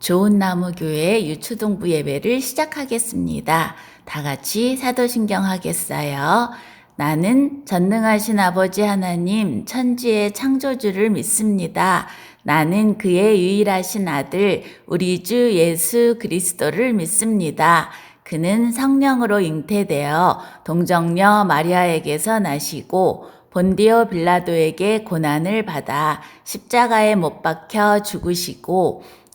좋은 나무 교회 유초동부 예배를 시작하겠습니다. 다 같이 사도신경 하겠어요. 나는 전능하신 아버지 하나님 천지의 창조주를 믿습니다. 나는 그의 유일하신 아들 우리 주 예수 그리스도를 믿습니다. 그는 성령으로 잉태되어 동정녀 마리아에게서 나시고 본디오 빌라도에게 고난을 받아 십자가에 못 박혀 죽으시고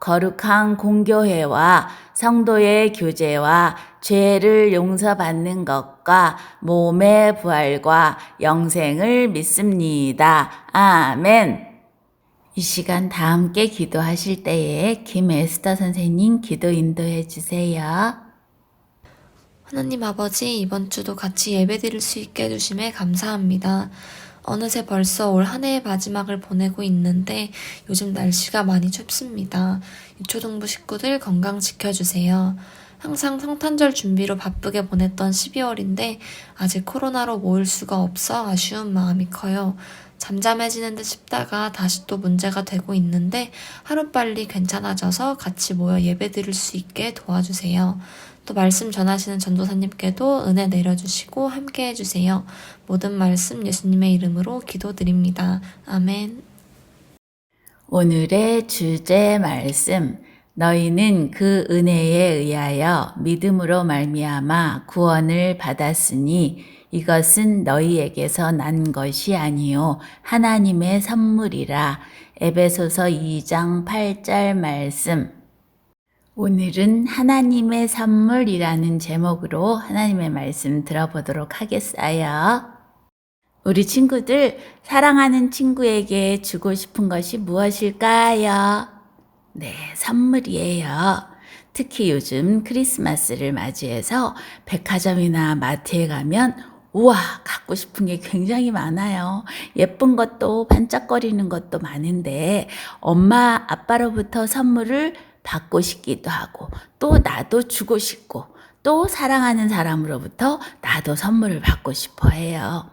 거룩한 공교회와 성도의 교제와 죄를 용서받는 것과 몸의 부활과 영생을 믿습니다. 아멘. 이 시간 다 함께 기도하실 때에 김에스터 선생님 기도 인도해 주세요. 하나님 아버지, 이번 주도 같이 예배 드릴 수 있게 해주심에 감사합니다. 어느새 벌써 올 한 해의 마지막을 보내고 있는데 요즘 날씨가 많이 춥습니다. 유초동부 식구들 건강 지켜주세요. 항상 성탄절 준비로 바쁘게 보냈던 12월인데 아직 코로나로 모일 수가 없어 아쉬운 마음이 커요. 잠잠해지는 듯 싶다가 다시 또 문제가 되고 있는데 하루빨리 괜찮아져서 같이 모여 예배 드릴 수 있게 도와주세요. 또 말씀 전하시는 전도사님께도 은혜 내려주시고 함께 해주세요. 모든 말씀 예수님의 이름으로 기도드립니다. 아멘. 오늘의 주제 말씀 너희는 그 은혜에 의하여 믿음으로 말미암아 구원을 받았으니 이것은 너희에게서 난 것이 아니요 하나님의 선물이라 에베소서 2장 8절 말씀 오늘은 하나님의 선물이라는 제목으로 하나님의 말씀 들어보도록 하겠어요. 우리 친구들, 사랑하는 친구에게 주고 싶은 것이 무엇일까요? 네, 선물이에요. 특히 요즘 크리스마스를 맞이해서 백화점이나 마트에 가면 우와, 갖고 싶은 게 굉장히 많아요. 예쁜 것도 반짝거리는 것도 많은데 엄마, 아빠로부터 선물을 받고 싶기도 하고 또 나도 주고 싶고 또 사랑하는 사람으로부터 나도 선물을 받고 싶어 해요.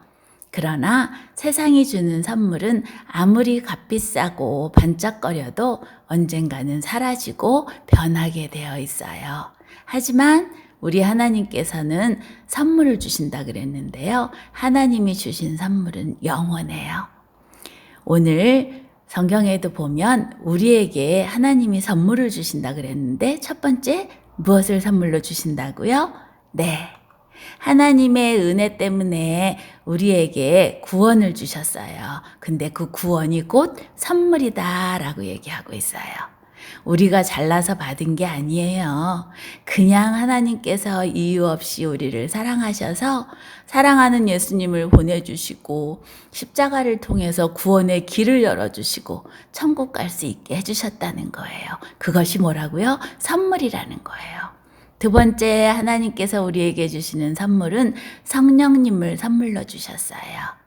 그러나 세상이 주는 선물은 아무리 값비싸고 반짝거려도 언젠가는 사라지고 변하게 되어 있어요. 하지만 우리 하나님께서는 선물을 주신다 그랬는데요. 하나님이 주신 선물은 영원해요. 오늘 성경에도 보면 우리에게 하나님이 선물을 주신다 그랬는데 첫 번째 무엇을 선물로 주신다고요? 네. 하나님의 은혜 때문에 우리에게 구원을 주셨어요. 근데 그 구원이 곧 선물이다라고 얘기하고 있어요. 우리가 잘나서 받은 게 아니에요. 그냥 하나님께서 이유 없이 우리를 사랑하셔서 사랑하는 예수님을 보내주시고 십자가를 통해서 구원의 길을 열어주시고 천국 갈 수 있게 해주셨다는 거예요. 그것이 뭐라고요? 선물이라는 거예요. 두 번째 하나님께서 우리에게 주시는 선물은 성령님을 선물로 주셨어요.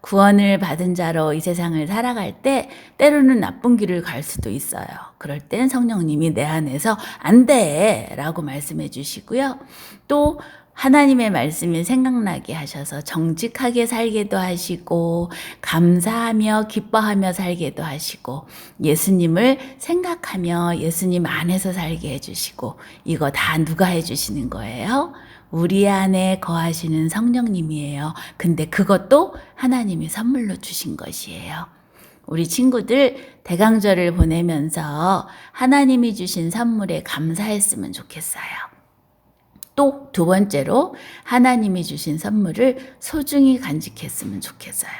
구원을 받은 자로 이 세상을 살아갈 때 때로는 나쁜 길을 갈 수도 있어요. 그럴 땐 성령님이 내 안에서 안 돼! 라고 말씀해 주시고요. 또 하나님의 말씀이 생각나게 하셔서 정직하게 살게도 하시고, 감사하며 기뻐하며 살게도 하시고, 예수님을 생각하며 예수님 안에서 살게 해주시고, 이거 다 누가 해주시는 거예요? 우리 안에 거하시는 성령님이에요. 근데 그것도 하나님이 선물로 주신 것이에요. 우리 친구들 대강절을 보내면서 하나님이 주신 선물에 감사했으면 좋겠어요. 또 두 번째로 하나님이 주신 선물을 소중히 간직했으면 좋겠어요.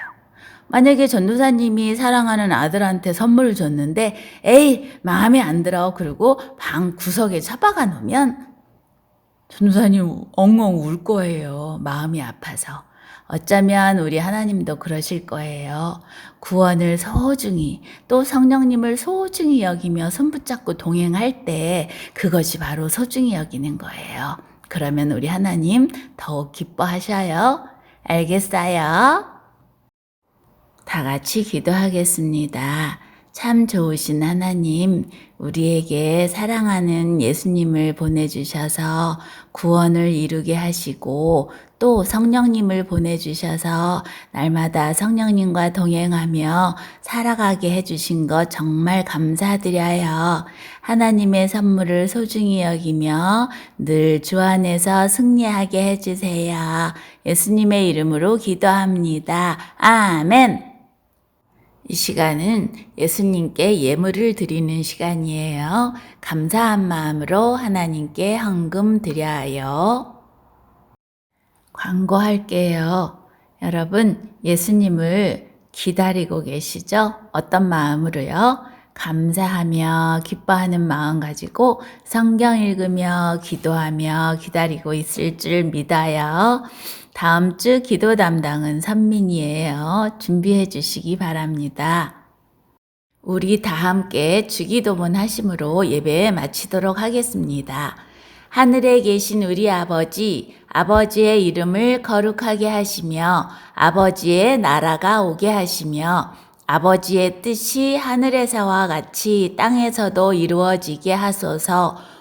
만약에 전도사님이 사랑하는 아들한테 선물을 줬는데 에이 마음에 안 들어 그리고 방 구석에 처박아 놓으면 전도사님 엉엉 울 거예요. 마음이 아파서. 어쩌면 우리 하나님도 그러실 거예요. 구원을 소중히 또 성령님을 소중히 여기며 손붙잡고 동행할 때 그것이 바로 소중히 여기는 거예요. 그러면 우리 하나님 더욱 기뻐하셔요. 알겠어요? 다 같이 기도하겠습니다. 참 좋으신 하나님, 우리에게 사랑하는 예수님을 보내주셔서 구원을 이루게 하시고 또 성령님을 보내주셔서 날마다 성령님과 동행하며 살아가게 해주신 것 정말 감사드려요. 하나님의 선물을 소중히 여기며 늘 주 안에서 승리하게 해주세요. 예수님의 이름으로 기도합니다. 아멘. 이 시간은 예수님께 예물을 드리는 시간이에요. 감사한 마음으로 하나님께 헌금 드려요. 광고할게요. 여러분, 예수님을 기다리고 계시죠? 어떤 마음으로요? 감사하며 기뻐하는 마음 가지고 성경 읽으며 기도하며 기다리고 있을 줄 믿어요. 다음 주 기도 담당은 선민이에요. 준비해 주시기 바랍니다. 우리 다 함께 주기도문 하심으로 예배 마치도록 하겠습니다. 하늘에 계신 우리 아버지, 아버지의 이름을 거룩하게 하시며 아버지의 나라가 오게 하시며 아버지의 뜻이 하늘에서와 같이 땅에서도 이루어지게 하소서